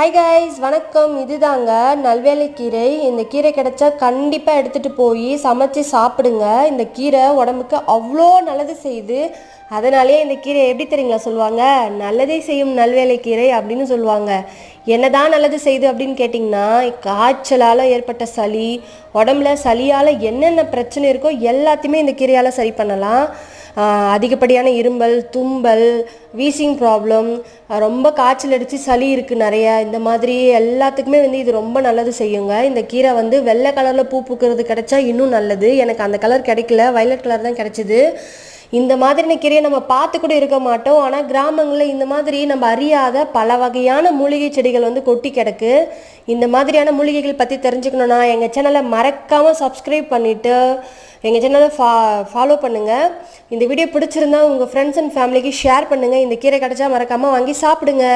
Hi guys வணக்கம். இதுதாங்க நல்வேலை கீரை. இந்த கீரை கிடைச்சா கண்டிப்பாக எடுத்துகிட்டு போய் சமைச்சு சாப்பிடுங்க. இந்த கீரை உடம்புக்கு அவ்வளோ நல்லது செய்யுது. அதனாலேயே இந்த கீரை எப்படி தெரியுங்களா சொல்லுவாங்க? நல்லதே செய்யும் நல்வேலை கீரை அப்படின்னு சொல்லுவாங்க. என்னதான் நல்லது செய்யுது அப்படின்னு கேட்டிங்கன்னா காய்ச்சலால் ஏற்பட்ட சளி உடம்புல சளியால் என்னென்ன பிரச்சனை இருக்கோ எல்லாத்தையுமே இந்த கீரையால் சரி பண்ணலாம். அதிகப்படியான இரும்பல் தும்பல் வீசிங் ப்ராப்ளம் ரொம்ப காய்ச்சல் அடித்து சளி இருக்குது நிறையா. இந்த மாதிரி எல்லாத்துக்குமே வந்து இது ரொம்ப நல்லது செய்யுங்க. இந்த கீரை வந்து வெள்ளை கலரில் பூ பூக்கிறது கிடைச்சா இன்னும் நல்லது. எனக்கு அந்த கலர் கிடைக்கல. வயலட் கலர் தான் கிடைச்சிது. இந்த மாதிரியான கீரையை நம்ம பார்த்து கூட இருக்க மாட்டோம். ஆனால் கிராமங்களில் இந்த மாதிரி நம்ம அறியாத பல வகையான மூலிகை செடிகள் வந்து கொட்டி கிடக்கு. இந்த மாதிரியான மூலிகைகள் பற்றி தெரிஞ்சுக்கணுன்னா எங்கள் சேனலை மறக்காமல் சப்ஸ்கிரைப் பண்ணிவிட்டு எங்கள் சேனலை ஃபா ஃபாலோ பண்ணுங்கள் இந்த வீடியோ பிடிச்சிருந்தா உங்கள் ஃப்ரெண்ட்ஸ் அண்ட் ஃபேமிலிக்கு ஷேர் பண்ணுங்கள் இந்த கீரை கிடச்சா மறக்காமல் வாங்கி சாப்பிடுங்க.